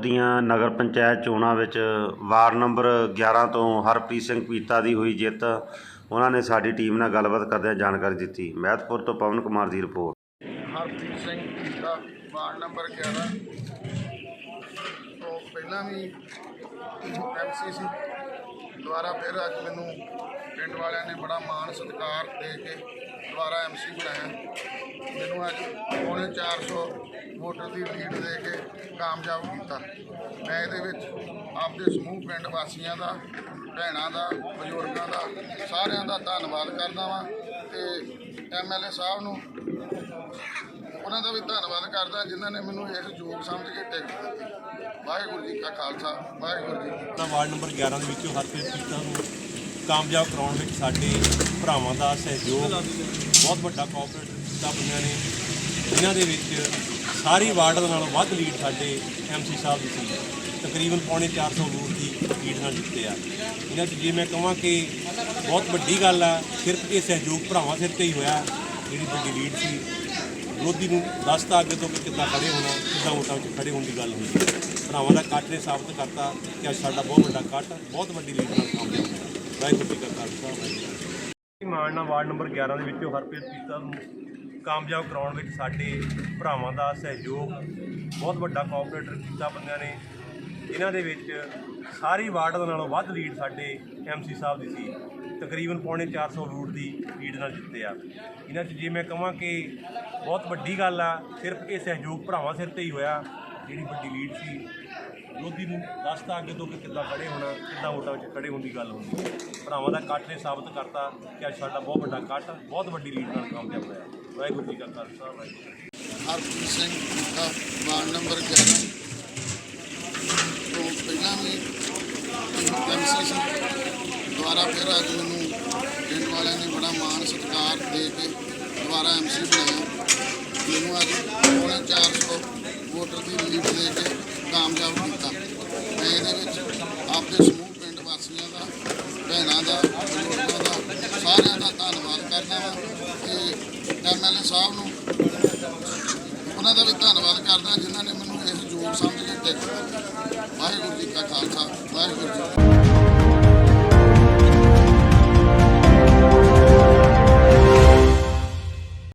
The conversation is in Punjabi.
ਮਹਿਤਪੁਰ ਦੀਆਂ ਨਗਰ ਪੰਚਾਇਤ ਚੋਣਾਂ ਵਿੱਚ ਵਾਰਡ ਨੰਬਰ 11 ਤੋਂ ਹਰਪ੍ਰੀਤ ਸਿੰਘ ਪੀਤਾ ਦੀ ਹੋਈ ਜਿੱਤ, ਉਹਨਾਂ ਨੇ ਸਾਡੀ ਟੀਮ ਨਾਲ ਗੱਲਬਾਤ ਕਰਦਿਆਂ ਜਾਣਕਾਰੀ ਦਿੱਤੀ। ਮਹਿਤਪੁਰ ਤੋਂ ਪਵਨ ਕੁਮਾਰ ਦੀ report. Harpreet Singh Peeta, ward number 11 ਤੋਂ ਪਹਿਲਾਂ ਵੀ ਐਮਸੀ ਸੀ ਦੁਬਾਰਾ ਫਿਰ ਅੱਜ ਮੈਨੂੰ ਪਿੰਡ ਵਾਲਿਆਂ ਨੇ ਬੜਾ ਮਾਣ ਸਤਿਕਾਰ ਦੇ ਕੇ ਦੁਆਰਾ ਐਮਸੀ ਬਣਾਇਆ। ਮੈਨੂੰ ਅੱਜ ਪੌਣੇ 400 ਵੋਟਰ ਦੀ ਲੀਡ ਦੇ ਕੇ ਕਾਮਯਾਬ ਕੀਤਾ। ਮੈਂ ਇਹਦੇ ਵਿੱਚ ਆਪਦੇ ਸਮੂਹ, ਪਿੰਡ ਵਾਸੀਆਂ ਦਾ, ਭੈਣਾਂ ਦਾ, ਬਜ਼ੁਰਗਾਂ ਦਾ ਸਾਰਿਆਂ ਦਾ ਧੰਨਵਾਦ ਕਰਦਾ ਵਾਂ ਤੇ ਐਮਐਲਏ ਸਾਹਿਬ ਨੂੰ ਉਹਨਾਂ ਦਾ ਵੀ ਧੰਨਵਾਦ ਕਰਦਾ ਜਿਨ੍ਹਾਂ ਨੇ ਮੈਨੂੰ ਇਸ ਯੋਗ ਸਮਝ ਕੇ ਟਿਕਟ ਦਿੱਤੀ। ਵਾਹਿਗੁਰੂ ਜੀ ਕਾ ਖਾਲਸਾ, ਵਾਹਿਗੁਰੂ ਜੀ ਕੀ ਵਾਰਡ ਨੰਬਰ 11 ਦੇ ਵਿੱਚੋਂ ਹਰਪ੍ਰੀਤ ਪੀਤਾ ਨੂੰ ਕਾਮਯਾਬ ਕਰਾਉਣ ਵਿੱਚ ਸਾਡੇ ਭਰਾਵਾਂ ਦਾ ਸਹਿਯੋਗ ਬਹੁਤ ਵੱਡਾ ਕੋਆਪਰੇਟ ਕੀਤਾ ਬੰਦਿਆਂ ਨੇ। ਇਹਨਾਂ ਦੇ ਵਿੱਚ ਸਾਰੀ ਵਾਰਡ ਨਾਲੋਂ ਵੱਧ ਲੀਡ ਸਾਡੇ ਐਮਸੀ ਸਾਹਿਬ ਦੀ ਸੀ। ਤਕਰੀਬਨ ਪੌਣੇ 400 ਵੋਟ ਦੀ ਲੀਡ ਨਾਲ ਜਿੱਤੇ ਆ। ਇਹਨਾਂ 'ਚ ਜੇ ਮੈਂ ਕਹਾਂ ਕਿ ਬਹੁਤ ਵੱਡੀ ਗੱਲ ਆ, ਸਿਰਫ ਇਹ ਸਹਿਯੋਗ ਭਰਾਵਾਂ ਸਿਰ ਤੇ ਹੀ ਹੋਇਆ, ਜਿਹੜੀ ਵੱਡੀ ਲੀਡ ਸੀ। ਵਿਰੋਧੀ ਨੂੰ ਦੱਸਤਾ ਅੱਗੇ ਤੋਂ ਕਿ ਕਿੱਦਾਂ ਖੜੇ ਹੋਣਾ, ਕਿੱਦਾਂ ਵੋਟਾਂ 'ਚ ਖੜੇ ਹੋਣ ਦੀ ਗੱਲ ਹੋਈ ਭਰਾਵਾਂ ਦਾ ਕੱਟ ਨੇ ਸਾਬਤ ਕਰਤਾ ਕਿ ਅੱਜ ਸਾਡਾ ਬਹੁਤ ਵੱਡਾ ਕੱਟ ਬਹੁਤ ਵੱਡੀ ਲੀਡ ਨਾਲ ਕਾਮਯਾਬ ਹੋਇਆ। ਵਾਹਿਗੁਰੂ ਜੀ ਕਾ ਖਾਲਸਾ, ਵਾਹਿਗੁਰੂ ਜੀ ਕੀ ਵਾਰਡ ਨੰਬਰ 11 ਦੇ ਵਿੱਚੋਂ ਹਰਪ੍ਰੀਤ ਪੀਤਾ ਨੂੰ ਕਾਮਯਾਬ ਕਰਾਉਣ ਵਿੱਚ ਸਾਡੇ ਭਰਾਵਾਂ ਦਾ ਸਹਿਯੋਗ ਬਹੁਤ ਵੱਡਾ ਕੋਆਪਰੇਟਰ ਕੀਤਾ ਬੰਦਿਆਂ ਨੇ। ਇਹਨਾਂ ਦੇ ਵਿੱਚ ਸਾਰੀ ਵਾਰਡ ਨਾਲੋਂ ਵੱਧ ਲੀਡ ਸਾਡੇ ਐਮਸੀ ਸਾਹਿਬ ਦੀ ਸੀ। ਤਕਰੀਬਨ ਪੌਣੇ 400 ਰੂਟ ਦੀ ਲੀਡ ਨਾਲ ਜਿੱਤੇ ਆ। ਇਹਨਾਂ 'ਚ ਜੇ ਮੈਂ ਕਹਾਂ ਕਿ ਬਹੁਤ ਵੱਡੀ ਗੱਲ ਆ, ਸਿਰਫ ਇਹ ਸਹਿਯੋਗ ਭਰਾਵਾਂ ਸਿਰ ਤੇ ਹੀ ਹੋਇਆ, ਜਿਹੜੀ ਵੱਡੀ ਲੀਡ ਸੀ। ਵਿਰੋਧੀ ਨੂੰ ਦੱਸਤਾ ਅੱਗੇ ਤੋਂ ਕਿ ਕਿੱਦਾਂ ਖੜੇ ਹੋਣਾ, ਕਿੱਦਾਂ ਵੋਟਾਂ ਵਿੱਚ ਖੜੇ ਹੋਣ ਦੀ ਗੱਲ ਹੁੰਦੀ ਹੈ। ਭਰਾਵਾਂ ਦਾ ਕੱਟ ਨੇ ਸਾਬਤ ਕਰਤਾ ਕਿ ਅੱਜ ਸਾਡਾ ਬਹੁਤ ਵੱਡਾ ਕੱਟ ਬਹੁਤ ਵੱਡੀ ਲੀਡ ਨਾਲ ਕਾਮਯਾਬ ਹੋਇਆ ਵਾਹਿਗੁਰੂ ਜੀ ਕਾ ਖਾਲਸਾ, ਵਾਹਿਗੁਰੂ ਹਰਪ੍ਰੀਤ ਸਿੰਘ ਦਾ ਵਾਰਡ ਨੰਬਰ 11 ਤੋਂ ਪਹਿਲਾਂ ਵੀ ਐਮਸੀ ਸੀ ਦੁਬਾਰਾ ਫਿਰ ਅੱਜ ਮੈਨੂੰ ਪਿੰਡ ਵਾਲਿਆਂ ਨੇ ਬੜਾ ਮਾਣ ਸਤਿਕਾਰ ਦੇ ਕੇ ਦੁਬਾਰਾ ਐਮਸੀ ਬਣਾਇਆ। ਮੈਨੂੰ ਅੱਜ ਪੌਣੇ 400 ਵੋਟਰ ਦੀ ਲੀਡ ਦੇ ਕੇ ਕਾਮਯਾਬ ਕੀਤਾ। ਮੈਂ ਇਹਦੇ ਵਿੱਚ ਆਪਦੇ ਸਮੂਹ, ਪਿੰਡ ਵਾਸੀਆਂ ਦਾ, ਭੈਣਾਂ ਦਾ, ਬਜ਼ੁਰਗਾਂ ਦਾ ਸਾਰਿਆਂ ਦਾ ਧੰਨਵਾਦ ਕਰਦਾ ਵਾਂ ਤੇ ਐਮਐਲਏ ਸਾਹਿਬ ਨੂੰ ਉਹਨਾਂ ਦਾ ਵੀ ਧੰਨਵਾਦ ਕਰਦਾ ਜਿਨ੍ਹਾਂ ਨੇ ਮੈਨੂੰ ਇਸ ਯੋਗ ਸਮਝ ਕੇ ਟਿਕਟ ਵਾਹਿਗੁਰੂ ਜੀ ਕਾ ਖਾਲਸਾ, ਵਾਹਿਗੁਰੂ ਜੀ